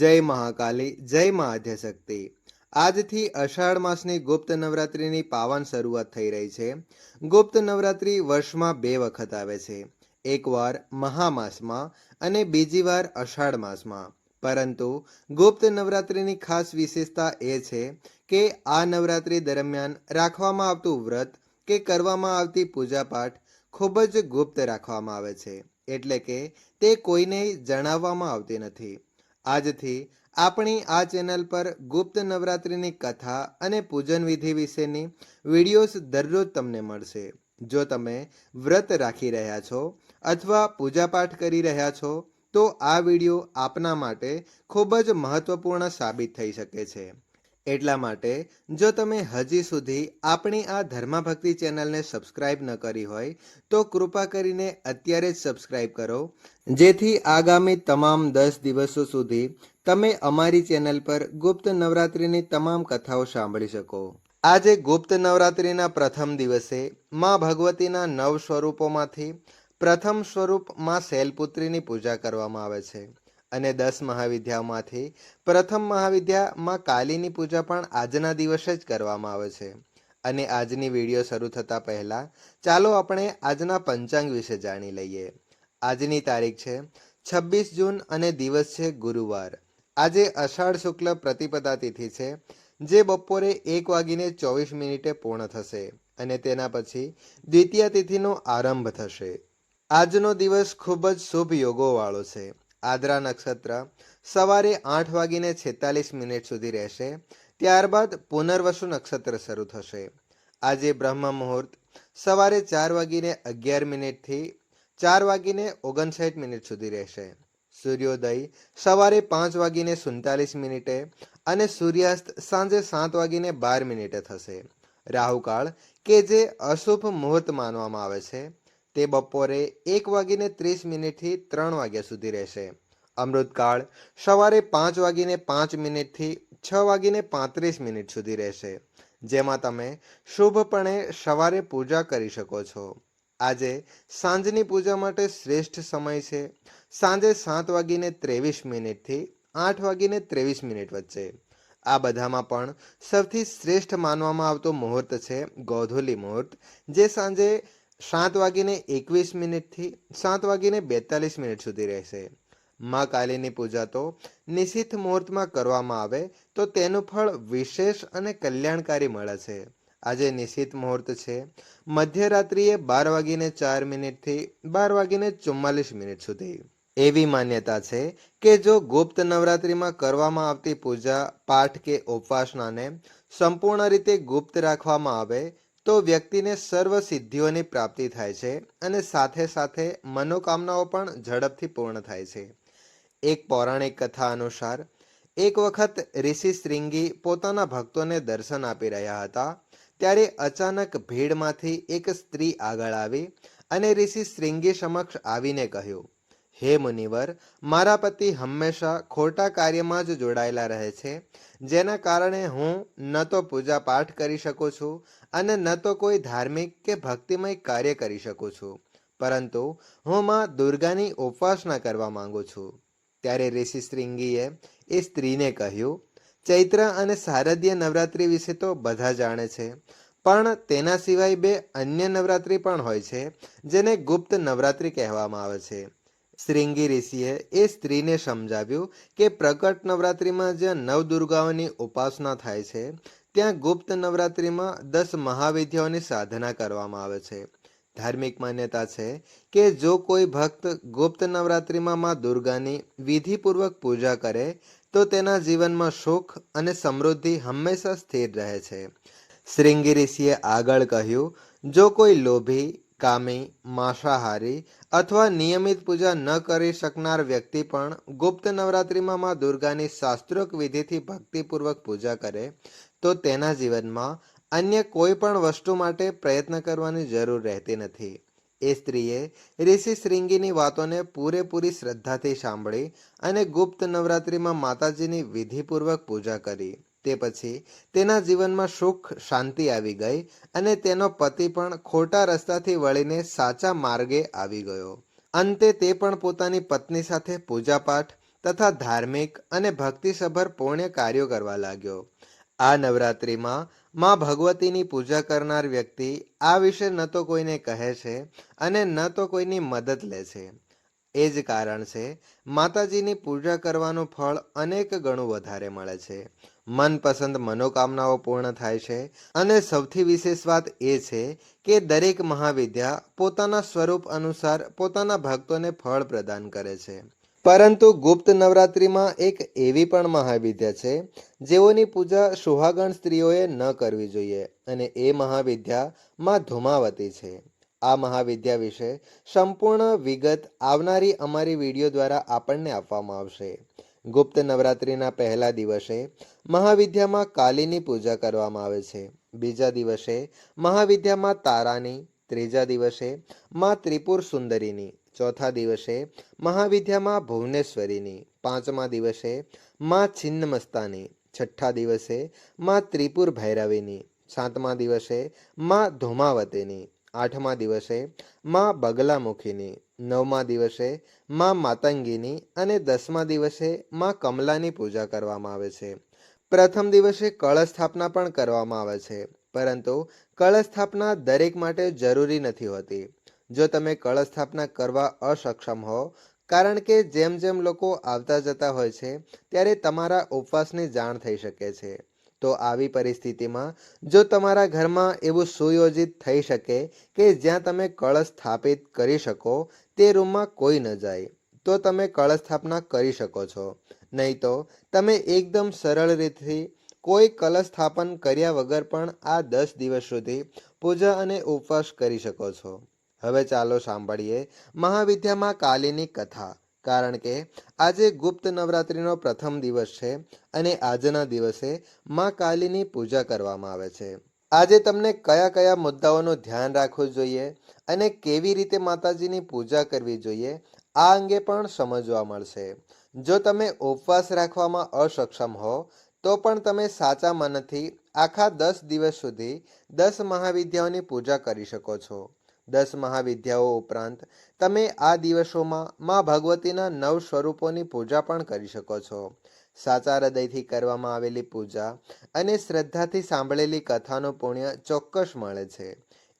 જય મહાકાલી, જય મહાધ્યશક્તિ આજથી અષાઢ માસની ગુપ્ત નવરાત્રિની પાવન શરૂઆત થઈ રહી છે. ગુપ્ત નવરાત્રિ વર્ષમાં બે વખત આવે છે. એકવાર મહામાસમાં અને બીજી વાર અષાઢ માસમાં. પરંતુ ગુપ્ત નવરાત્રિની ખાસ વિશેષતા એ છે કે આ નવરાત્રિ દરમિયાન રાખવામાં આવતું વ્રત કે કરવામાં આવતી પૂજાપાઠ ખૂબ જ ગુપ્ત રાખવામાં આવે છે. એટલે કે તે કોઈને જણાવવામાં આવતી નથી. આજથી આપણી આ ચેનલ પર ગુપ્ત નવરાત્રિની કથા અને પૂજન વિધિ વિશેની વિડીયોઝ દરરોજ તમને મળશે. જો તમે વ્રત રાખી રહ્યા છો અથવા પૂજાપાઠ કરી રહ્યા છો, તો આ વીડિયો આપના માટે ખૂબ જ મહત્વપૂર્ણ સાબિત થઈ શકે છે. એટલા માટે, જો તમે હજી સુધી આપણી આ ધર્મભક્તિ ચેનલને સબસ્ક્રાઇબ ન કરી હોય, તો કૃપા કરીને અત્યારે જ સબસ્ક્રાઇબ કરો, જેથી આગામી તમામ દસ દિવસો સુધી તમે અમારી ચેનલ પર ગુપ્ત નવરાત્રિની તમામ કથાઓ સાંભળી શકો. આજે ગુપ્ત નવરાત્રિના પ્રથમ દિવસે માં ભગવતીના નવ સ્વરૂપોમાંથી પ્રથમ સ્વરૂપમાં શૈલપુત્રીની પૂજા કરવામાં આવે છે. અને દસ મહાવિદ્યાઓમાંથી પ્રથમ મહાવિદ્યામાં કાલીની પૂજા પણ આજના દિવસે જ કરવામાં આવે છે. અને આજની વીડિયો શરૂ થતાં પહેલાં ચાલો આપણે આજના પંચાંગ વિશે જાણી લઈએ. આજની તારીખ છે છવ્વીસ જૂન અને દિવસ છે ગુરુવાર. આજે અષાઢ શુક્લ પ્રતિપદા તિથિ છે, જે બપોરે એક વાગીને ચોવીસ મિનિટે પૂર્ણ થશે અને તેના પછી દ્વિતીય તિથિનો આરંભ થશે. આજનો દિવસ ખૂબ જ શુભ યોગોવાળો છે. આદ્રા નક્ષત્ર સવારે આઠ વાગીને છેતાલીસ મિનિટ સુધી રહેશે. ત્યારબાદ પુનર્વસુ નક્ષત્ર શરૂ થશે. આજે બ્રહ્મ મુહૂર્ત સવારે ચાર વાગીને અગિયાર મિનિટથી ચાર વાગીને ઓગણસાઠ મિનિટ સુધી રહેશે. સૂર્યોદય સવારે પાંચ વાગીને સુડતાલીસ મિનિટે અને સૂર્યાસ્ત સાંજે સાત વાગીને બાર મિનિટે થશે. રાહુકાળ, કે જે અશુભ મુહૂર્ત માનવામાં આવે છે તે બપોરે એક વાગીને ત્રીસ મિનિટથી ત્રણ વાગ્યા સુધી રહેશે. અમૃતકાળ સવારે પાંચ વાગીને પાંચ મિનિટથી છ વાગીને પાંત્રીસ મિનિટ સુધી રહેશે, જેમાં તમે શુભપણે સવારે પૂજા કરી શકો છો. આજે સાંજની પૂજા માટે શ્રેષ્ઠ સમય છે. સાંજે સાત વાગીને ત્રેવીસ મિનિટથી આઠ વાગીને ત્રેવીસ મિનિટ વચ્ચે. આ બધામાં પણ સૌથી શ્રેષ્ઠ માનવામાં આવતો મુહૂર્ત છે ગોધુલી મુહૂર્ત, જે સાંજે સાત વાગીને એકવીસ મિનિટથી સાત વાગીને બેતાલીસ મિનિટ સુધી રહેશે. મા કાલીની પૂજા તો નિશ્ચિત મુહૂર્તમાં કરવામાં આવે તો તેનું ફળ વિશેષ અને કલ્યાણકારી મળે છે. આજે નિશ્ચિત મુહૂર્ત છે. મધ્યરાત્રિએ બાર વાગીને ચાર મિનિટથી બાર વાગીને ચુમ્માલીસ મિનિટ સુધી. એવી માન્યતા છે કે જો ગુપ્ત નવરાત્રિમાં કરવામાં આવતી પૂજા, પાઠ કે ઉપાસનાને સંપૂર્ણ રીતે ગુપ્ત રાખવામાં આવે તો વ્યક્તિને સર્વ સિદ્ધિઓની પ્રાપ્તિ થાય છે અને સાથે સાથે મનોકામનાઓ પણ ઝડપથી પૂર્ણ થાય છે. એક પૌરાણિક કથા અનુસાર, એક વખત ઋષિ શ્રીંગી પોતાના ભક્તોને દર્શન આપી રહ્યા હતા, ત્યારે અચાનક ભીડમાંથી એક સ્ત્રી આગળ આવી અને ઋષિ શ્રીંગી સમક્ષ આવીને કહ્યું હે મુનિવર, મારા પતિ હંમેશા ખોટા કાર્યમાં જ જોડાયેલા રહે છે. જેના કારણે હું ન તો પૂજા પાઠ કરી શકું છું અને ન તો કોઈ ધાર્મિક કે ભક્તિમય કાર્ય કરી શકું છું. પરંતુ હું માં દુર્ગાની ઉપાસના કરવા માંગુ છું. ત્યારે ઋષિ શ્રીંગીએ એ સ્ત્રીને કહ્યું, ચૈત્ર અને શારદીય નવરાત્રિ વિશે તો બધા જાણે છે, પણ તેના સિવાય બે અન્ય નવરાત્રિ પણ હોય છે, જેને ગુપ્ત નવરાત્રિ કહેવામાં આવે છે. શ્રીંગી ઋષિએ એ સ્ત્રીને સમજાવ્યું કે પ્રકટ નવરાત્રિમાં જ્યાં નવદુર્ગાઓની ઉપાસના થાય છે, ત્યાં ગુપ્ત નવરાત્રિમાં દસ મહાવિદ્યાઓની સાધના કરવામાં આવે છે. ધાર્મિક માન્યતા છે કે જો કોઈ ભક્ત ગુપ્ત નવરાત્રિમાં માં દુર્ગાની વિધિપૂર્વક પૂજા કરે, તો તેના જીવનમાં સુખ અને સમૃદ્ધિ હંમેશા સ્થિર રહે છે. શ્રીંગી ઋષિએ આગળ કહ્યું, જો કોઈ લોભી કામી, માંસાહારી અથવા નિયમિત પૂજા ન કરી શકનાર વ્યક્તિ પણ ગુપ્ત નવરાત્રિમાં માં દુર્ગાની શાસ્ત્રોક વિધિથી ભક્તિપૂર્વક પૂજા કરે, તો તેના જીવનમાં અન્ય કોઈ પણ વસ્તુ માટે પ્રયત્ન કરવાની જરૂર રહેતી નથી. એ સ્ત્રીએ ઋષિ શ્રીંગીની વાતોને પૂરેપૂરી શ્રદ્ધાથી સાંભળી અને ગુપ્ત નવરાત્રિમાં માતાજીની વિધિપૂર્વક પૂજા કરી. તે પછી તેના જીવનમાં સુખ, શાંતિ આવી ગઈ અને તેનો પતિ પણ ખોટા રસ્તાથી વળીને સાચા માર્ગે આવી ગયો. અંતે તે પણ પોતાની પત્ની સાથે પૂજાપાઠ તથા ધાર્મિક અને ભક્તિસભર પુણ્ય કાર્યો કરવા લાગ્યો. આ નવરાત્રિમાં માં ભગવતીની પૂજા કરનાર વ્યક્તિ આ વિશે ન તો કોઈને કહે છે અને ન તો કોઈની મદદ લે છે. એ જ કારણ છે, માતાજીની પૂજા કરવાનું ફળ અનેક ગણું વધારે મળે છે. મનપસંદ મનોકામનાઓ પૂર્ણ થાય છે. અને સૌથી વિશેષ વાત એ છે કે દરેક મહાવિદ્યા પોતાના સ્વરૂપ અનુસાર પોતાના ભક્તોને ફળ પ્રદાન કરે છે. પરંતુ ગુપ્ત નવરાત્રિમાં એક એવી પણ મહાવિદ્યા છે, જેઓની પૂજા સુહાગણ સ્ત્રીઓએ ન કરવી જોઈએ અને એ મહાવિદ્યા માં ધુમાવતી છે. આ મહાવિદ્યા વિશે સંપૂર્ણ વિગત આવનારી અમારી વીડિયો દ્વારા આપણને આપવામાં આવશે. ગુપ્ત નવરાત્રિના પહેલા દિવસે મહાવિદ્યામાં કાલીની પૂજા કરવામાં આવે છે. બીજા દિવસે મહાવિદ્યામાં તારાની, ત્રીજા દિવસે મા ત્રિપુર સુંદરીની, ચોથા દિવસે મહાવિદ્યામાં ભુવનેશ્વરીની, પાંચમા દિવસે મા છિન્નમસ્તાની, છઠ્ઠા દિવસે મા ત્રિપુર ભૈરવીની, સાતમા દિવસે મા ધુમાવતીની, આઠમા દિવસે મા બગલામુખીની નવમા દિવસે માં માતંગીની અને દસમા દિવસે માં કમલાની પૂજા કરવામાં આવે છે. પ્રથમ દિવસે કળશ સ્થાપના પણ કરવામાં આવે છે, પરંતુ કળશ સ્થાપના દરેક માટે જરૂરી નથી હોતી. જો તમે કળશ સ્થાપના કરવા અસક્ષમ હો, કારણ કે જેમ જેમ લોકો આવતા જતા હોય છે, ત્યારે તમારા ઉપવાસની જાણ થઈ શકે છે. તો આવી પરિસ્થિતિમાં, જો તમારા ઘરમાં એવું સુયોજિત થઈ શકે કે જ્યાં તમે કળશ સ્થાપિત કરી શકો તે રૂમમાં કોઈ ન જાય, તો તમે કળશ સ્થાપના કરી શકો છો. નહીં તો તમે એકદમ સરળ રીતથી કોઈ કલશ સ્થાપન કર્યા વગર પણ આ દસ દિવસ સુધી પૂજા અને ઉપવાસ કરી શકો છો. હવે ચાલો સાંભળીએ મહાવિદ્યામાં કાલીની કથા, કારણ કે આજે ગુપ્ત નવરાત્રિનો પ્રથમ દિવસ છે અને આજના દિવસે મા કાલીની પૂજા કરવામાં આવે છે. આજે તમને કયા કયા મુદ્દાઓનું ધ્યાન રાખવું જોઈએ અને કેવી રીતે માતાજીની પૂજા કરવી જોઈએ, આ અંગે પણ સમજવા મળશે. જો તમે ઉપવાસ રાખવામાં અસક્ષમ હો, તો પણ તમે સાચા મનથી આખા દસ દિવસ સુધી દસ મહાવિદ્યાઓની પૂજા કરી શકો છો. દસ મહાવિદ્યાઓ ઉપરાંત તમે આ દિવસોમાં મા ભગવતીના નવ સ્વરૂપોની પૂજા પણ કરી શકો છો. સાચા હૃદયથી કરવામાં આવેલી પૂજા અને શ્રદ્ધાથી સાંભળેલી કથાનું પુણ્ય ચોક્કસ મળે છે.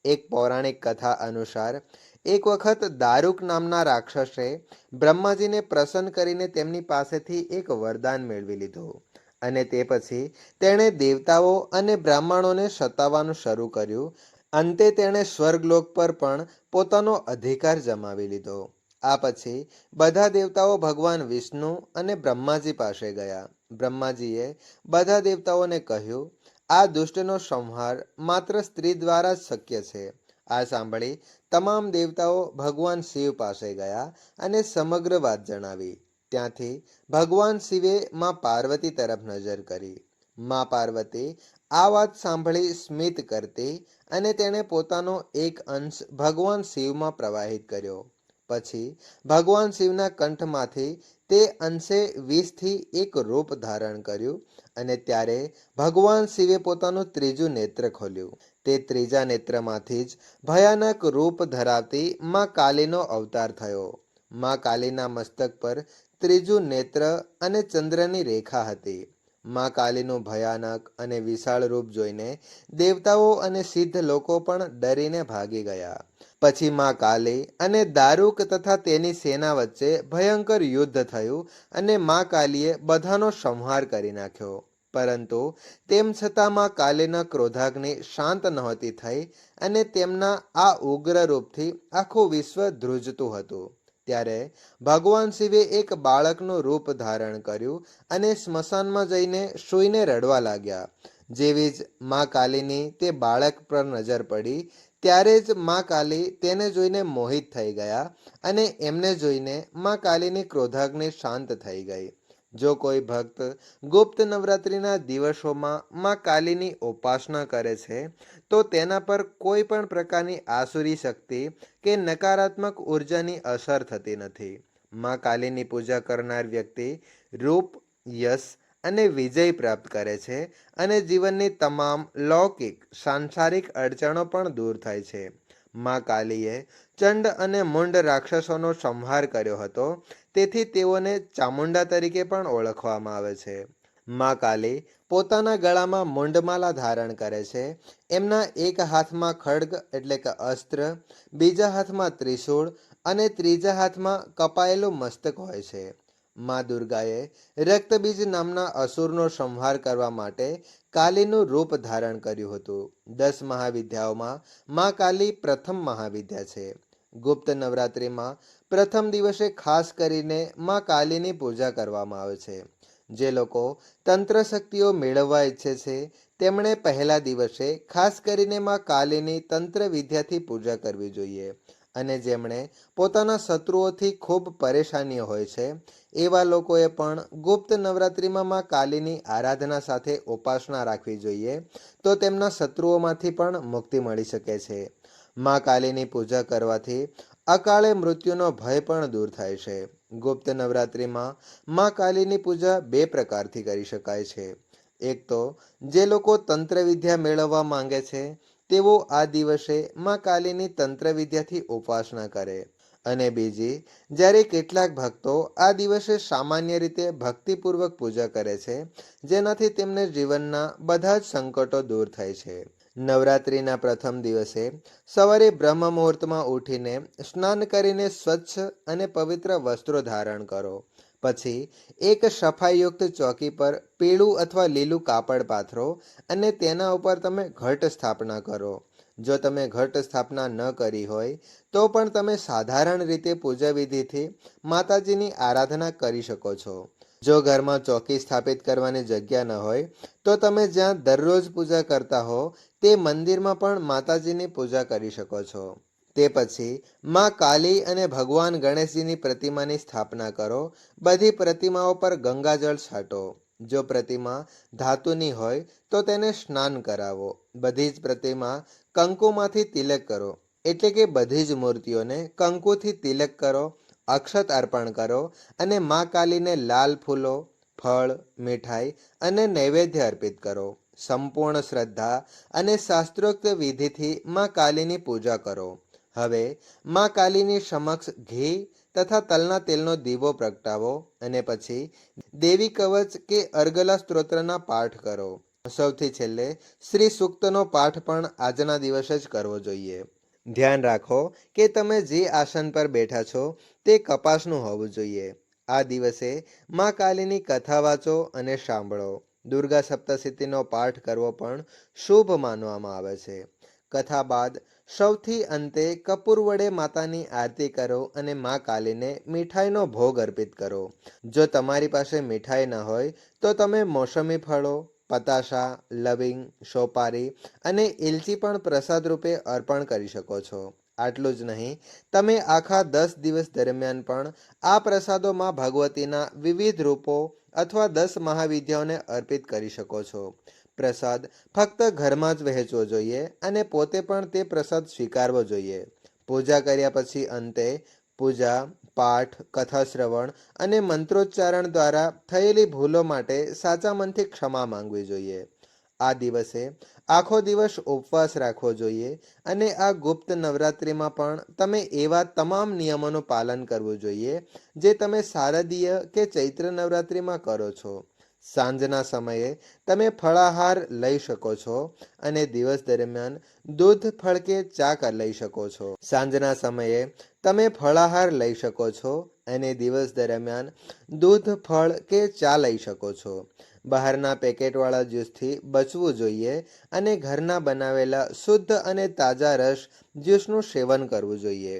એક પૌરાણિક કથા અનુસાર, એક વખત દારૂક નામના રાક્ષસે બ્રહ્માજીને પ્રસન્ન કરીને તેમની પાસેથી એક વરદાન મેળવી લીધું અને તે પછી તેણે દેવતાઓ અને બ્રાહ્મણોને સતાવવાનું શરૂ કર્યું. અંતે તેણે સ્વર્ગલોક પર પણ પોતાનો અધિકાર જમાવી લીધો. આ પછી બધા દેવતાઓ ભગવાન વિષ્ણુ અને બ્રહ્માજી પાસે ગયા. બ્રહ્માજીએ બધા દેવતાઓને કહ્યું, આ દુષ્ટનો સંહાર માત્ર સ્ત્રી દ્વારા જ શક્ય છે. આ સાંભળી તમામ દેવતાઓ ભગવાન શિવ પાસે ગયા અને સમગ્ર વાત જણાવી. ત્યાંથી ભગવાન શિવે માં પાર્વતી તરફ નજર કરી. માં પાર્વતી આ વાત સાંભળી સ્મિત કરતી અને તેણે પોતાનો એક અંશ ભગવાન શિવમાં પ્રવાહિત કર્યો. પછી ભગવાન શિવના કંઠમાંથી તે અંશે વીસથી એક રૂપ ધારણ કર્યું અને ત્યારે ભગવાન શિવે પોતાનું ત્રીજું નેત્ર ખોલ્યું. તે ત્રીજા નેત્રમાંથી જ ભયાનક રૂપ ધરાવતી માં કાલીનો અવતાર થયો. માં કાલીના મસ્તક પર ત્રીજું નેત્ર અને ચંદ્રની રેખા હતી. માં કાલીનું ભયાનક અને વિશાળ રૂપ જોઈને દેવતાઓ અને સિદ્ધ લોકો પણ ડરીને ભાગી ગયા. પછી માં કાલી અને દારૂક તથા તેની સેના વચ્ચે ભયંકર યુદ્ધ થયું અને માં કાલીએ બધાનો સંહાર કરી નાખ્યો. પરંતુ તેમ છતાં માં કાલીના ક્રોધાગ્નિ શાંત નહોતી થઈ અને તેમના આ ઉગ્ર રૂપથી આખું વિશ્વ ધ્રુજતું હતું. ત્યારે ભગવાન શિવે એક બાળકનું રૂપ ધારણ કર્યું અને સ્મશાનમાં જઈને સૂઈને રડવા લાગ્યા. જેવી જ માં કાલીની તે બાળક પર નજર પડી ત્યારે જ માં કાલી તેને જોઈને મોહિત થઈ ગયા અને એમને જોઈને માં કાલીની ક્રોધાગ્નિ શાંત થઈ ગઈ. જો કોઈ ભક્ત ગુપ્ત નવરાત્રિના દિવસોમાં માં કાલીની ઉપાસના કરે છે, તો તેના પર કોઈ પણ પ્રકારની આસુરી શક્તિ કે નકારાત્મક ઉર્જાની અસર થતી નથી. માં કાલીની પૂજા કરનાર વ્યક્તિ રૂપ, યશ અને વિજય પ્રાપ્ત કરે છે અને જીવનની તમામ લૌકિક, સાંસારિક અડચણો પણ દૂર થાય છે. માં કાલીએ ચંડ અને મુંડ રાક્ષસોનો સંહાર કર્યો હતો, તેથી તેઓને ચામુંડા તરીકે પણ ઓળખવામાં આવે છે. મા કાલી પોતાના ગળામાં મુંડમાલા ધારણ કરે છે, એમના એક હાથમાં ખડગ એટલે કે અસ્ત્ર, બીજા હાથમાં ત્રિશૂળ અને ત્રીજા હાથમાં કપાયેલું મસ્તક હોય છે. મા દુર્ગાએ રક્તબીજ નામના અસુરનો સંહાર કરવા માટે કાલીનું રૂપ ધારણ કર્યું હતું. દસ મહાવિદ્યાઓમાં મા કાલી પ્રથમ મહાવિદ્યા છે. ગુપ્ત નવરાત્રિમાં પ્રથમ દિવસે ખાસ કરીને મા કાલીની પૂજા કરવામાં આવે છે. જે લોકો તંત્ર શક્તિઓ મેળવવા ઈચ્છે છે, તેમણે પહેલા દિવસે ખાસ કરીને મા કાલીની તંત્ર વિદ્યાથી પૂજા કરવી જોઈએ. અને જેમણે પોતાના શત્રુઓથી ખૂબ પરેશાની હોય છે, એવા લોકોએ પણ ગુપ્ત નવરાત્રિમાં માં કાલીની આરાધના સાથે ઉપાસના રાખવી જોઈએ, તો તેમના શત્રુઓમાંથી પણ મુક્તિ મળી શકે છે. માં કાલીની પૂજા કરવાથી અકાળે મૃત્યુનો ભય પણ દૂર થાય છે. ગુપ્ત નવરાત્રિમાં માં કાલીની પૂજા બે પ્રકારથી કરી શકાય છે. એક તો, જે લોકો તંત્ર વિદ્યા મેળવવા માંગે છે તેઓ આ દિવસે માં કાલીની તંત્ર વિદ્યાથી ઉપાસના કરે. અને બીજી, જ્યારે કેટલાક ભક્તો આ દિવસે સામાન્ય રીતે ભક્તિપૂર્વક પૂજા કરે છે, જેનાથી તેમને જીવનના બધા જ સંકટો દૂર થાય છે. નવરાત્રિના પ્રથમ દિવસે સવારે બ્રહ્મ મુહૂર્તમાં ઉઠીને સ્નાન કરીને સ્વચ્છ અને પવિત્ર વસ્ત્રો ધારણ કરો. પછી એક સફાઈયુક્ત ચોકી પર પીળું અથવા લીલું કાપડ પાથરો અને તેના ઉપર તમે ઘટ સ્થાપના કરો. જો તમે ઘટ સ્થાપના ન કરી હોય, તો પણ તમે સાધારણ રીતે પૂજા વિધિથી માતાજીની આરાધના કરી શકો છો. જો ઘરમાં ચોકી સ્થાપિત કરવાની જગ્યા ન હોય, તો તમે જ્યાં દરરોજ પૂજા કરતા હો, તે મંદિરમાં પણ માતાજીની પૂજા કરી શકો છો. તે પછી માં કાલી અને ભગવાન ગણેશજીની પ્રતિમાની સ્થાપના કરો. બધી પ્રતિમાઓ પર ગંગાજળ છાંટો. જો પ્રતિમા ધાતુની હોય તો તેને સ્નાન કરાવો. બધી જ પ્રતિમા કંકુમાંથી તિલક કરો. એટલે કે બધી જ મૂર્તિઓને કંકુથી તિલક કરો, અક્ષત અર્પણ કરો અને માં કાલીને લાલ ફૂલો, ફળ, મીઠાઈ અને નૈવેદ્ય અર્પિત કરો. સંપૂર્ણ શ્રદ્ધા અને શાસ્ત્રોક્ત વિધિથી માં કાલીની પૂજા કરો. હવે માં કાલીની સમક્ષ ઘી તથા તલના તેલનો દીવો પ્રગટાવો અને પછી દેવી કવચ કે અર્ગલા સ્ત્રોત્રના પાઠ કરો. સૌથી છેલ્લે શ્રી સૂક્તનો પાઠ પણ આજના દિવસે જ કરવો જોઈએ. ધ્યાન રાખો કે તમે જે આસન પર બેઠા છો તે કપાસનું હોવું જોઈએ. આ દિવસે માં કાલીની કથા વાંચો અને સાંભળો. દુર્ગા સપ્તશતીનો પાઠ કરવો પણ શુભ માનવામાં આવે છે. કથા બાદ સૌથી અંતે કપૂર વડે માતાની આરતી કરો અને મા કાલીને મીઠાઈનો ભોગ અર્પિત કરો. જો તમારી પાસે મીઠાઈ ન હોય, તો તમે મોસમી ફળો, પતાશા, લવિંગ, સોપારી અને ઇલચી પણ પ્રસાદ રૂપે અર્પણ કરી શકો છો. આટલું જ નહીં, તમે આખા દસ દિવસ દરમિયાન પણ આ પ્રસાદોમાં ભગવતીના વિવિધ રૂપો અથવા દસ મહાવિદ્યાઓને અર્પિત કરી શકો છો. પ્રસાદ ફક્ત ઘરમાં જ વહેંચવો જોઈએ અને પોતે પણ તે પ્રસાદ સ્વીકારવો જોઈએ. પૂજા કર્યા પછી અંતે પૂજા, પાઠ કથા શ્રવણ અને મંત્રોચ્ચારણ દ્વારા થયેલી ભૂલો માટે સાચા મનથી ક્ષમા માંગવી જોઈએ. આ દિવસે આખો દિવસ ઉપવાસ રાખવો જોઈએ અને આ ગુપ્ત નવરાત્રિમાં પણ તમે એવા તમામ નિયમોનું પાલન કરવું જોઈએ જે તમે શારદીય કે ચૈત્ર નવરાત્રિમાં કરો છો. સાંજના સમયે તમે ફળાહાર લઈ શકો છો અને દિવસ દરમિયાન દૂધ ફળ કે ચા લઈ શકો છો. સાંજના સમયે તમે ફળાહાર લઈ શકો છો અને દિવસ દરમિયાન દૂધ, ફળ કે ચા લઈ શકો છો. બહારના પેકેટવાળા જ્યુસથી બચવું જોઈએ અને ઘરના બનાવેલા શુદ્ધ અને તાજા રસ જ્યુસનું સેવન કરવું જોઈએ.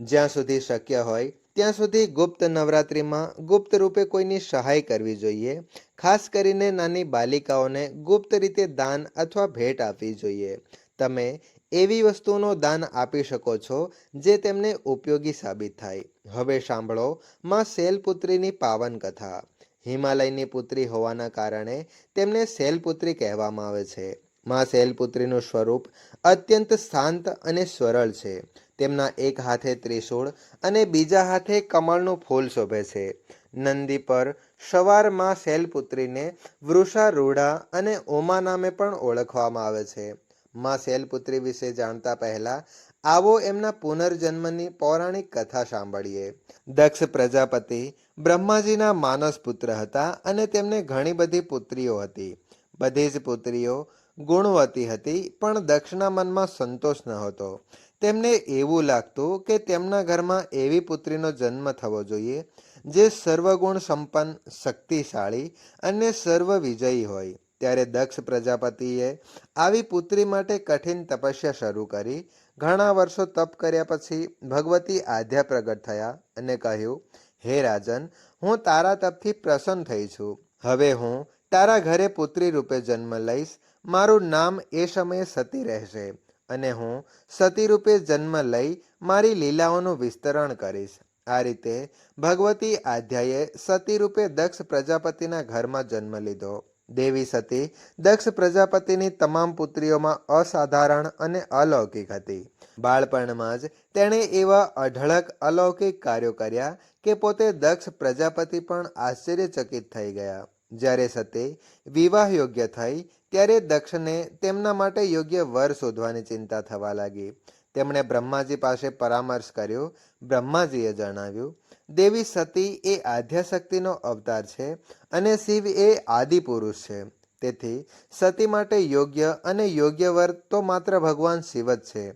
જ્યાં સુધી શક્ય હોય ત્યાં સુધી ગુપ્ત નવરાત્રિમાં ગુપ્ત રૂપે કોઈની સહાય કરવી જોઈએ. ખાસ કરીને નાની બાલિકાઓને ગુપ્ત રીતે દાન અથવા ભેટ આપવી જોઈએ. તમે એવી વસ્તુનો દાન આપી શકો છો જે તેમને ઉપયોગી સાબિત થાય. હવે સાંભળો માં શૈલપુત્રીની પાવન કથા હિમાલયની પુત્રી હોવાના કારણે તેમને શૈલપુત્રી કહેવામાં આવે છે. માં શૈલપુત્રીનું સ્વરૂપ અત્યંત શાંત અને સરળ છે. તેમના એક હાથે ત્રિશૂળ અને બીજા હાથે કમળનું ફૂલ શોભે છે. નંદી પર સવારમાં શૈલપુત્રીને વૃષારૂઢા અને ઉમા નામે પણ ઓળખવામાં આવે છે. માં શૈલપુત્રી વિશે જાણતા પહેલા આવો એમના પુનર્જન્મની પૌરાણિક કથા સાંભળીએ. દક્ષ પ્રજાપતિ બ્રહ્માજીના માનસ પુત્ર હતા અને તેમને ઘણી બધી પુત્રીઓ હતી. બધી જ પુત્રીઓ ગુણવતી હતી પણ દક્ષના મનમાં સંતોષ ન હતો તેમને એવું લાગતું કે તેમના ઘરમાં એવી પુત્રીનો જન્મ થવો જોઈએ, જે સર્વગુણ સંપન્ન, શક્તિશાળી અને સર્વ વિજયી હોય. ત્યારે દક્ષ પ્રજાપતિએ આવી પુત્રી માટે કઠિન તપસ્યા શરૂ કરી. ઘણા વર્ષો તપ કર્યા પછી ભગવતી આધ્યા પ્રગટ થયા અને કહ્યું, હે રાજન, હું તારા તપથી પ્રસન્ન થઈ છું. હવે હું તારા ઘરે પુત્રી રૂપે જન્મ લઈશ. મારું નામ એ સમયે સતી રહેશે. અને હું સતી રૂપે જન્મ લઈ મારી લીલાઓનું વિસ્તરણ કરીશ. આ રીતે ભગવતી આધ્યાએ સતી રૂપે દક્ષ પ્રજાપતિના ઘરમાં જન્મ લીધો. દેવી સતી દક્ષ પ્રજાપતિની તમામ પુત્રીઓમાં અસાધારણ અને અલૌકિક હતી. બાળપણમાં જ તેણે એવા અઢળક અલૌકિક કાર્યો કર્યા કે પોતે દક્ષ પ્રજાપતિ પણ આશ્ચર્યચકિત થઈ ગયા. જ્યારે સતી વિવાહ યોગ્ય થઈ ત્યારે દક્ષને તેમના માટે યોગ્ય વર શોધવાની ચિંતા થવા લાગી. તેમણે બ્રહ્માજી પાસે પરામર્શ કર્યો. બ્રહ્માજીએ જણાવ્યું, દેવી સતી એ આધ્યાશક્તિનો અવતાર છે અને શિવ એ આદિ પુરુષ છે. તેથી સતી માટે યોગ્ય અને યોગ્ય વર તો માત્ર ભગવાન શિવ જ છે.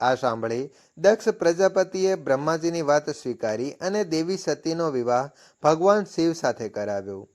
આ સાંભળી દક્ષ પ્રજાપતિએ બ્રહ્માજીની વાત સ્વીકારી અને દેવી સતીનો વિવાહ ભગવાન શિવ સાથે કરાવ્યો.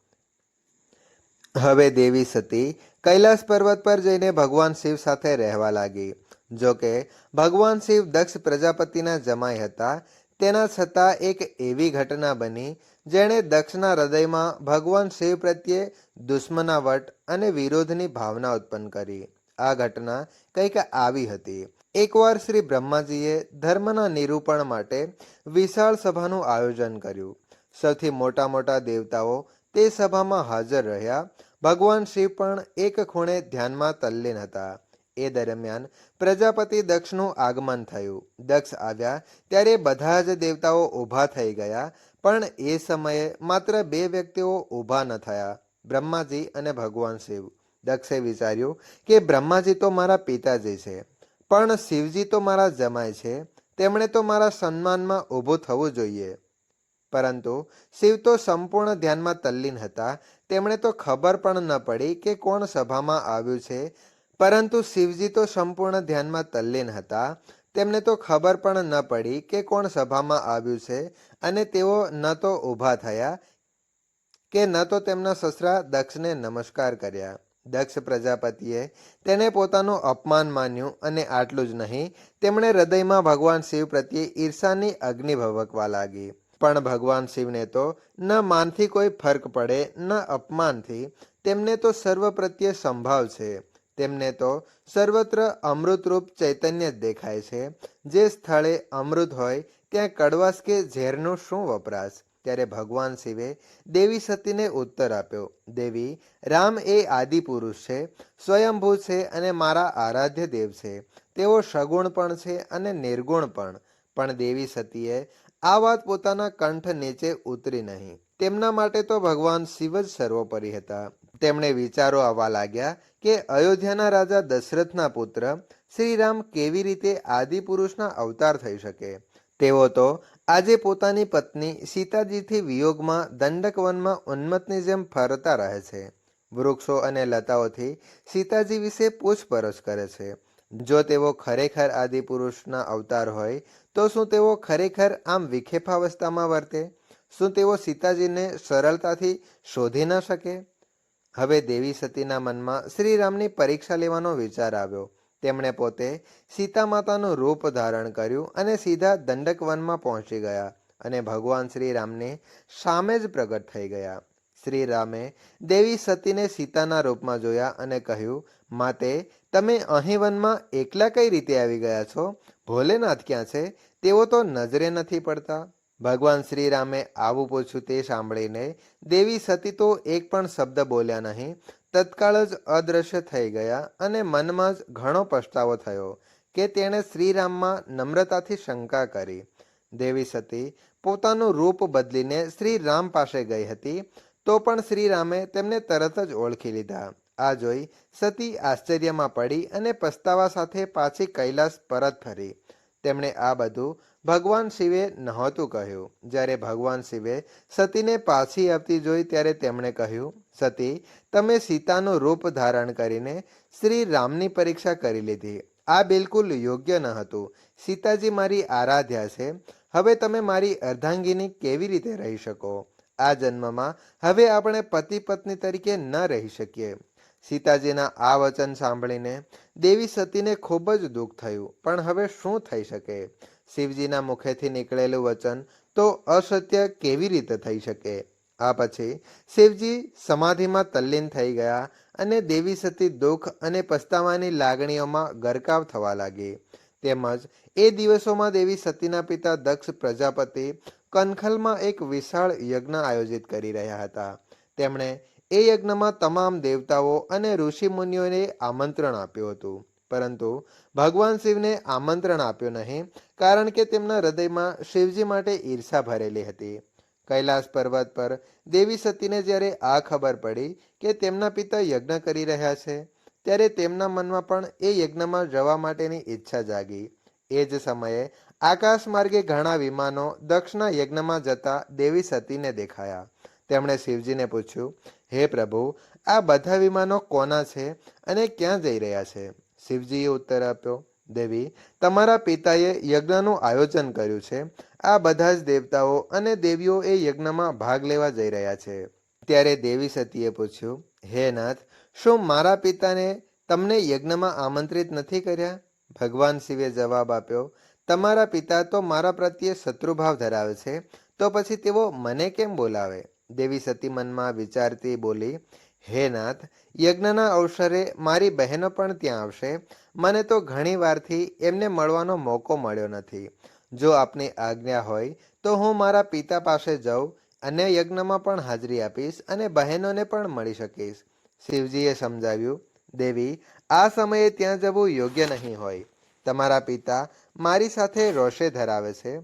હવે દેવી સતી કૈલાસ પર્વત પર જઈને ભગવાન શિવ સાથે રહેવા લાગી. જો કે ભગવાન શિવ દક્ષ પ્રજાપતિના જમાઈ હતા, તેના છતાં એક એવી ઘટના બની જેણે દક્ષના હૃદયમાં ભગવાન શિવ પ્રત્યે દુશ્મનાવટ અને વિરોધની ભાવના ઉત્પન્ન કરી. આ ઘટના કંઈક આવી હતી. એકવાર શ્રી બ્રહ્માજીએ ધર્મના નિરૂપણ માટે વિશાળ સભાનું આયોજન કર્યું. સૌથી મોટા મોટા દેવતાઓ તે સભામાં હાજર રહ્યા ભગવાન શિવ પણ એક ખૂણે ધ્યાનમાં તલ્લીન હતા. એ દરમિયાન પ્રજાપતિ દક્ષનું આગમન થયું. દક્ષ આવ્યા ત્યારે બધા જ દેવતાઓ ઊભા થઈ ગયા, પણ એ સમયે માત્ર બે વ્યક્તિઓ ઊભા ન થયા, બ્રહ્માજી અને ભગવાન શિવ. દક્ષે વિચાર્યું કે બ્રહ્માજી તો મારા પિતાજી છે, પણ શિવજી તો મારા જમાય છે, તેમણે તો મારા સન્માનમાં ઊભું થવું જોઈએ. પરંતુ શિવ તો સંપૂર્ણ ધ્યાનમાં તલ્લીન હતા તેમણે તો ખબર પણ ન પડી કે કોણ સભામાં આવ્યું છે, પરંતુ શિવજી તો સંપૂર્ણ ધ્યાનમાં તલ્લીન હતા. તેમને તો ખબર પણ ન પડી કે કોણ સભામાં આવ્યું છે, અને તેઓ ન તો ઊભા થયા કે ન તો તેમના સસરા દક્ષને નમસ્કાર કર્યા. દક્ષ પ્રજાપતિએ તેને પોતાનું અપમાન માન્યું અને આટલું જ નહીં, તેમણે હૃદયમાં ભગવાન શિવ પ્રત્યે ઈર્ષાની અગ્નિ ભભકવા લાગી. પણ ભગવાન શિવને તો ન માનથી કોઈ ફર્ક પડે, ન અપમાનથી. તેમને તો સર્વ પ્રત્યે સંભાવ છે. તેમને તો સર્વત્ર અમૃતરૂપ ચૈતન્ય જ દેખાય છે. જે સ્થળે અમૃત હોય, ત્યાં કડવાશ કે ઝેરનું શું વપરાશ? ત્યારે ભગવાન શિવે દેવી સતીને ઉત્તર આપ્યો, દેવી, રામ એ આદિ પુરુષ છે, સ્વયંભૂ છે અને મારા આરાધ્ય દેવ છે. તેઓ સગુણ પણ છે અને નિર્ગુણ પણ. પણ દેવી સતીએ આ વાત પોતાના કંઠ નીચે ઉતરી નહીં. તેમના માટે તો ભગવાન શિવ જ સર્વોપરી હતા. તેમણે વિચારો આવવા લાગ્યા કે અયોધ્યાના રાજા દશરથના પુત્ર શ્રીરામ કેવી રીતે આદિ પુરુષના અવતાર થઈ શકે. તેઓ તો આજે પોતાની પત્ની સીતાજીથી વિયોગમાં દંડકવનમાં ઉન્મતની જેમ ફરતા રહે છે. વૃક્ષો અને લતાઓથી સીતાજી વિશે પૂછપરછ કરે છે. જો તેઓ ખરેખર આદિ પુરુષના અવતાર હોય તો શું તેઓ ખરેખર આમ વિખેફાવસ્થામાં વર્તે? શું તેઓ સીતાજીને સરળતાથી શોધી ન શકે? હવે દેવી સતીના મનમાં શ્રીરામની પરીક્ષા લેવાનો વિચાર આવ્યો. તેમણે પોતે સીતા માતાનું રૂપ ધારણ કર્યું અને સીધા દંડકવનમાં પહોંચી ગયા અને ભગવાન શ્રીરામને સામે જ પ્રગટ થઈ ગયા. શ્રીરામે દેવી સતીને સીતાના રૂપમાં જોયા અને કહ્યું માતે તમે અહીં વનમાં એકલા કઈ રીતે આવી ગયા છો? ભોલેનાથ ક્યાં છે? તેઓ તો નજરે નથી પડતા. ભગવાન શ્રીરામે આવું પૂછ્યું તે સાંભળીને દેવી સતી તો એક પણ શબ્દ બોલ્યા નહીં. તત્કાળ જ અદ્રશ્ય થઈ ગયા અને મનમાં જ ઘણો પછતાવો થયો કે તેણે શ્રીરામમાં નમ્રતાથી શંકા કરી. દેવી સતી પોતાનું રૂપ બદલીને શ્રી રામ પાસે ગઈ હતી, તો પણ શ્રીરામે તેમને તરત જ ઓળખી લીધા. આ જોઈ સતી આશ્ચર્યમાં પડી અને પસ્તાવા સાથે પાછી કૈલાસ પરત ફરી. તેમણે આ બધું ભગવાન શિવે નહોતું કહ્યું. જ્યારે ભગવાન શિવે સતીને પાછી આવતી જોઈ ત્યારે તેમણે કહ્યું, સતી, તમે સીતાનું રૂપ ધારણ કરીને શ્રી રામની પરીક્ષા કરી લીધી. આ બિલકુલ યોગ્ય ન હતું. સીતાજી મારી આરાધ્યા છે. હવે તમે મારી અર્ધાંગીની કેવી રીતે રહી શકો? આ જન્મમાં હવે આપણે પતિ પત્ની તરીકે ન રહી શકીએ. સીતાજીના આ વચન સાંભળીને દેવી સતીને ખૂબ જ દુઃખ થયું. પણ હવે શું થઈ શકે? શિવજીના મુખેથી નીકળેલું વચન તો અસત્ય કેવી રીતે થઈ શકે? આ પછી શિવજી સમાધિમાં તલ્લીન થઈ ગયા અને દેવી સતી દુઃખ અને પસ્તાવાની લાગણીઓમાં ગરકાવ થવા લાગી. તેમજ એ દિવસોમાં દેવી સતીના પિતા દક્ષ પ્રજાપતિ કનખલમાં એક વિશાળ યજ્ઞ આયોજિત કરી રહ્યા હતા. તેમણે એ યજ્ઞમાં તમામ દેવતાઓ અને ઋષિમુનિઓને આમંત્રણ આપ્યું હતું. પરંતુ ભગવાન શિવને આમંત્રણ આપ્યું નહીં, કારણ કે તેમના હૃદયમાં શિવજી માટે ઈર્ષા ભરેલી હતી. કૈલાસ પર્વત પર દેવી સતીને જ્યારે આ ખબર પડી કે તેમના પિતા યજ્ઞ કરી રહ્યા છે, ત્યારે તેમના મનમાં પણ એ યજ્ઞમાં જવા માટેની ઈચ્છા જાગી. એ જ સમયે આકાશ માર્ગે ઘણા વિમાનો દક્ષના યજ્ઞમાં જતા દેવી સતીને દેખાયા. તેમણે શિવજીને પૂછ્યું, હે પ્રભુ, આ બધા વિમાનો કોના છે અને ક્યાં જઈ રહ્યા છે? શિવજીએ ઉત્તર આપ્યો, દેવી, તમારા પિતાએ યજ્ઞનું આયોજન કર્યું છે. આ બધા જ દેવતાઓ અને દેવીઓ એ યજ્ઞમાં ભાગ લેવા જઈ રહ્યા છે. ત્યારે દેવી સતીએ પૂછ્યું, હે નાથ, શું મારા પિતાને તમને યજ્ઞમાં આમંત્રિત નથી કર્યા? ભગવાન શિવે જવાબ આપ્યો, તમારા પિતા તો મારા પ્રત્યે શત્રુભાવ ધરાવે છે, તો પછી તેઓ મને કેમ બોલાવે? દેવી સતી મનમાં વિચારતી બોલી, હે નાથ, યજ્ઞના અવસરે મારી બહેનો પણ ત્યાં આવશે. મને તો ઘણી વારથી એમને મળવાનો મોકો મળ્યો નથી. જો આપની આજ્ઞા હોય, તો હું મારા પિતા પાસે જાઉં અને યજ્ઞમાં પણ હાજરી આપીશ અને બહેનોને પણ મળી શકીશ. શિવજીએ સમજાવ્યું, દેવી, આ સમયે ત્યાં જવું યોગ્ય નહીં હોય. તમારા પિતા મારી સાથે રોષે ધરાવે છે.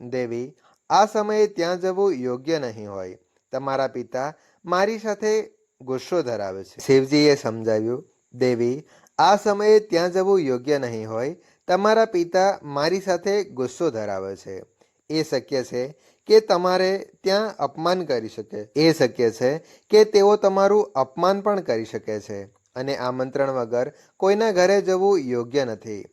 દેવી, આ સમયે ત્યાં જવું યોગ્ય નહીં હોય. તમારા પિતા મારી સાથે ગુસ્સો ધરાવે છે. શિવજીએ સમજાવ્યું, દેવી, આ સમયે ત્યાં જવું યોગ્ય નહીં હોય. તમારા પિતા મારી સાથે ગુસ્સો ધરાવે છે. એ શક્ય છે કે તમારે ત્યાં અપમાન કરી શકે. એ શક્ય છે કે તેઓ તમારું અપમાન પણ કરી શકે છે અને આમંત્રણ વગર કોઈના ઘરે જવું યોગ્ય નથી.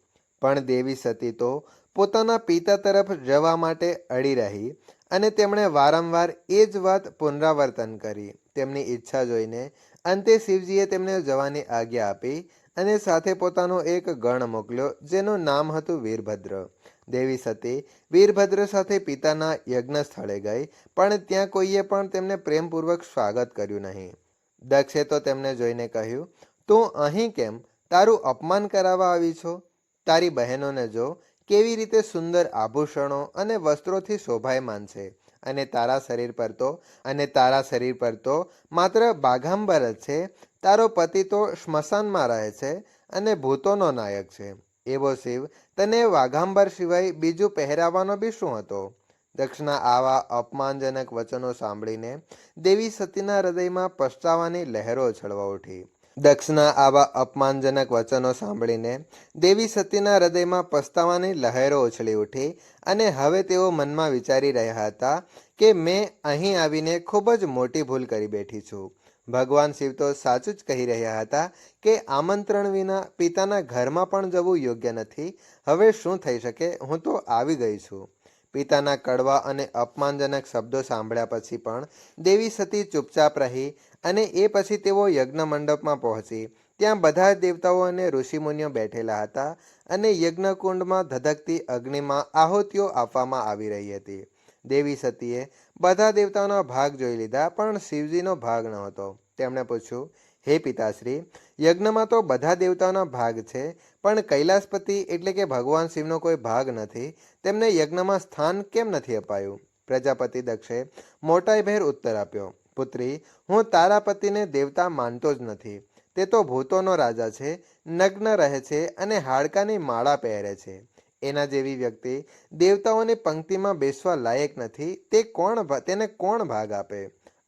પણ દેવી સતી તો પોતાના પિતા તરફ જવા માટે અડી રહી અને તેમણે વારંવાર એ જ વાત પુનરાવર્તન કરી. તેમની ઈચ્છા જોઈને અંતે શિવજીએ તેમને જવાની આજ્ઞા આપી અને સાથે પોતાનો એક ગણ મોકલ્યો, જેનું નામ હતું વીરભદ્ર. દેવી સતી વીરભદ્ર સાથે પિતાના યજ્ઞ સ્થળે ગઈ, પણ ત્યાં કોઈએ પણ તેમને પ્રેમપૂર્વક સ્વાગત કર્યું નહીં. દક્ષે તો તેમને જોઈને કહ્યું, તું અહીં કેમ? તારું અપમાન કરાવવા આવી છો? તારી બહેનોને જો કેવી રીતે સુંદર આભૂષણો અને વસ્ત્રોથી શોભાયમાન છે? અને તારા શરીર પર તો, અને તારા શરીર પર તો માત્ર બાઘાંબર જ છે. તારો પતિ તો સ્મશાનમાં રહે છે અને ભૂતોનો નાયક છે. એવો શિવ તને વાઘાંબર સિવાય બીજું પહેરાવાનો બી શું હતો? દક્ષના આવા અપમાનજનક વચનો સાંભળીને દેવી સતીના હૃદયમાં પછતાવાની લહેરો છળવા ઉઠી. દક્ષના આવા અપમાનજનક વચનો સાંભળીને દેવી સતીના હૃદયમાં પસ્તાવાની લહેરો ઉછળી ઉઠી અને હવે તેઓ મનમાં વિચારી રહ્યા હતા કે મેં અહીં આવીને ખૂબ જ મોટી ભૂલ કરી બેઠી છું. ભગવાન શિવ તો સાચું જ કહી રહ્યા હતા કે આમંત્રણ વિના પિતાના ઘરમાં પણ જવું યોગ્ય નથી. હવે શું થઈ શકે? હું તો આવી ગઈ છું. પિતાના કડવા અને અપમાનજનક શબ્દો સાંભળ્યા પછી પણ દેવી સતી ચૂપચાપ રહી અને એ પછી તેઓ યજ્ઞ મંડપમાં પહોંચી. ત્યાં બધા દેવતાઓ અને ઋષિમુનિઓ બેઠેલા હતા અને યજ્ઞકુંડમાં ધધકતી અગ્નિમાં આહુતિઓ આપવામાં આવી રહી હતી. દેવી સતીએ બધા દેવતાઓના ભાગ જોઈ લીધા, પણ શિવજીનો ભાગ નહોતો તેમણે પૂછ્યું, હે પિતાશ્રી, યજ્ઞમાં તો બધા દેવતાઓના ભાગ છે, પણ કૈલાસપતિ એટલે કે ભગવાન શિવનો કોઈ ભાગ નથી, તેમને યજ્ઞમાં સ્થાન કેમ નથી અપાયું? પ્રજાપતિ દક્ષે મોટાઈભેર ઉત્તર આપ્યો પુત્રી, હું તારા પતિને દેવતા માનતો જ નથી. તે તો ભૂતોનો રાજા છે, નગ્ન રહે છે અને હાડકાની માળા પહેરે છે. એના જેવી વ્યક્તિ દેવતાઓની પંક્તિમાં બેસવા લાયક નથી, તે કોણ તેને કોણ ભાગ આપે?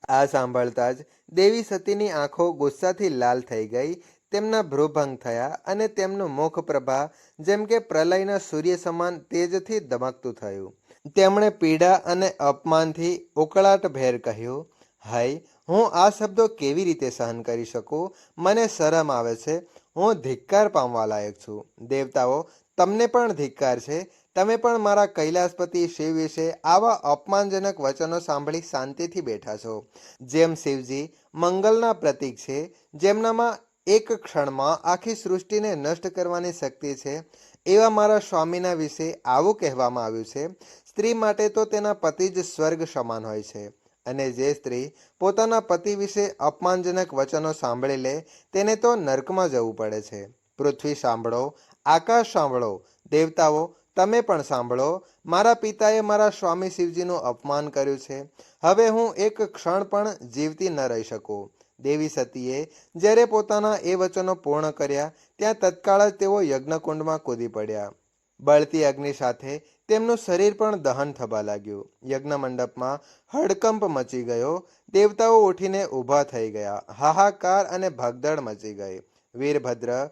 આ સાંભળતા જ દેવી સતીની આંખો ગુસ્સાથી લાલ થઈ ગઈ, તેમના ભ્રુભંગ થયા અને તેમનું મુખ પ્રભા, જેમ કે પ્રલયના સૂર્ય સમાન તેજથી ધમકતું થયું. તેમણે પીડા અને અપમાનથી ઉકળાટ ભેર કહ્યું હાય, હું આ શબ્દો કેવી રીતે સહન કરી શકું? મને શરમ આવે છે. હું ધિક્કાર પામવા લાયક છું. દેવતાઓ, તમને પણ ધિક્કાર છે. તમે પણ મારા કૈલાસપતિ શિવ વિશે આવા અપમાનજનક વચનો સાંભળી શાંતિથી બેઠા છો. જેમ શિવજી, મંગલના પ્રતીક છે, જેમનામાં એક ક્ષણમાં આખી સૃષ્ટિને નષ્ટ કરવાની શક્તિ છે, એવા મારા સ્વામીના વિશે આવું કહેવામાં આવ્યું છે. સ્ત્રી માટે તો તેના પતિ જ સ્વર્ગ સમાન હોય છે. અને જે સ્ત્રી પોતાના પતિ વિશે અપમાનજનક વચનો સાંભળી લે, તેને તો નર્કમાં જવું પડે છે. પૃથ્વી સાંભળો, આકાશ સાંભળો, દેવતાઓ, તમે પણ સાંભળો. મારા પિતાએ મારા સ્વામી શિવજીનું અપમાન કર્યું છે. હવે હું એક ક્ષણ પણ જીવતી ન રહી શકું. દેવી સતીએ જ્યારે પોતાના એ વચનો પૂર્ણ કર્યા, ત્યાં તત્કાળ જ તેઓ યજ્ઞકુંડમાં કૂદી પડ્યા. બળતી અગ્નિ સાથે તેમનું શરીર પણ દહન થવા લાગ્યું. યજ્ઞ મંડપમાં હડકંપ મચી ગયો. દેવતાઓ ઉઠીને ઊભા થઈ ગયા. હાહાકાર અને ભગદડ મચી ગઈ. વીરભદ્ર,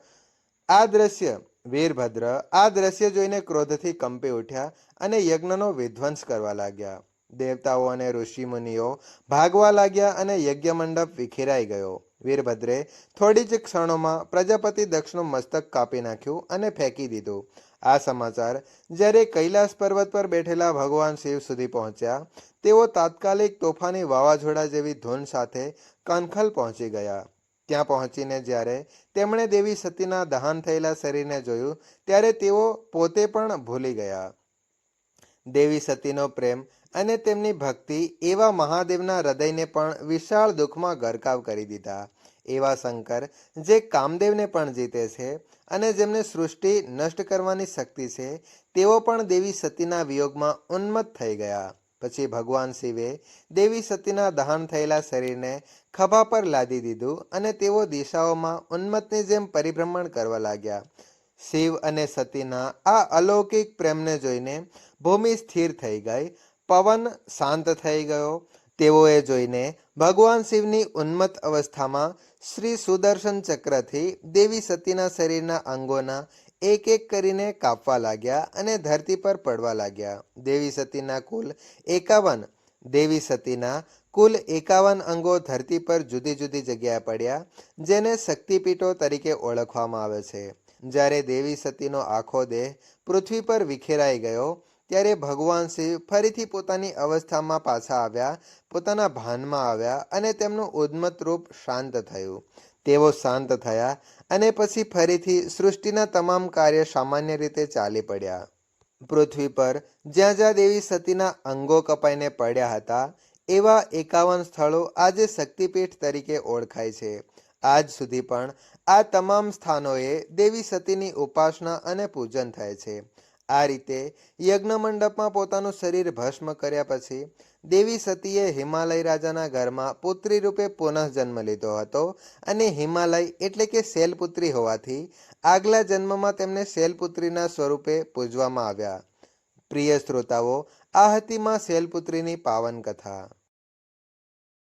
આ દ્રશ્ય, વીરભદ્ર, આ દ્રશ્ય જોઈને ક્રોધથી કંપી ઉઠ્યા અને યજ્ઞનો વિધ્વંસ કરવા લાગ્યા. દેવતાઓ અને ઋષિમુનિઓ ભાગવા લાગ્યા અને યજ્ઞ મંડપ વિખેરાઈ ગયો. વીરભદ્રે થોડી જ ક્ષણોમાં પ્રજાપતિ દક્ષનું મસ્તક કાપી નાખ્યું અને ફેંકી દીધું. આ સમાચાર. જ્યારે કૈલાસ પર્વત પર બેઠેલા ભગવાન શિવ સુધી પહોંચ્યા, તેઓ તાત્કાલિક તોફાની વાવાઝોડા જેવી ધૂન સાથે કનખલ પહોંચી ગયા. ત્યાં પહોંચીને જ્યારે તેમણે દેવી સતીના દહન થયેલા શરીરને જોયું, ત્યારે તેઓ પોતે પણ ભૂલી ગયા. દેવી સતીનો પ્રેમ અને તેમની ભક્તિ એવા મહાદેવના હૃદયને પણ વિશાળ દુઃખમાં ગરકાવ કરી દીધા. એવા શંકર જે કામદેવને પણ જીતે છે અને જેમને સૃષ્ટિ નષ્ટ કરવાની શક્તિ છે, તેઓ પણ દેવી સતીના વિયોગમાં ઉન્મત્ત થઈ ગયા. પછી ભગવાન શિવે દેવી સતીના દહન થયેલા શરીરને ખભા પર લાદી દીધું અને તેઓ દિશાઓમાં ઉન્મત્તની જેમ પરિભ્રમણ કરવા લાગ્યા. શિવ અને સતીના આ અલૌકિક પ્રેમને જોઈને ભૂમિ સ્થિર થઈ ગઈ, પવન શાંત થઈ ગયો તેઓએ જોઈને ભગવાન શિવની ઉન્મત્ત અવસ્થામાં શ્રી સુદર્શન ચક્રથી દેવી સતીના શરીરના અંગોના એક એક કરીને કાપવા લાગ્યા અને ધરતી પર પડવા લાગ્યા. દેવી સતીના કુલ એકાવન. દેવી સતીના કુલ એકાવન અંગો ધરતી પર જુદી જુદી જગ્યાએ પડ્યા, જેને શક્તિપીઠો તરીકે ઓળખવામાં આવે છે. જ્યારે દેવી સતીનો આખો દેહ પૃથ્વી પર વિખેરાઈ ગયો ત્યારે ભગવાન શિવ ફરીથી પોતાની અવસ્થામાં પાછા આવ્યા, પોતાના ભાનમાં આવ્યા અને તેમનું ઉદ્મત રૂપ શાંત થયું. તેઓ શાંત થયા અને પછી ફરીથી સૃષ્ટિના તમામ કાર્ય સામાન્ય રીતે ચાલી પડ્યા. પૃથ્વી પર જ્યાં જ્યાં દેવી સતીના અંગો કપાઈને પડ્યા હતા, એવા એકાવન સ્થળો આજે શક્તિપીઠ તરીકે ઓળખાય છે. આજ સુધી પણ આ તમામ સ્થાનોએ દેવી સતીની ઉપાસના અને પૂજન થાય છે. આ રીતે યજ્ઞ મંડપમાં પોતાનું શરીર ભસ્મ કર્યા પછી દેવી સતીએ હિમાલય રાજાના ઘરમાં પુત્રી રૂપે પુનઃ જન્મ લીધો હતો અને હિમાલય એટલે કે શૈલપુત્રી હોવાથી આગલા જન્મમાં તેમને શૈલપુત્રીના સ્વરૂપે પૂજવામાં આવ્યા. પ્રિય શ્રોતાઓ, આ હતી માં શૈલપુત્રીની પાવન કથા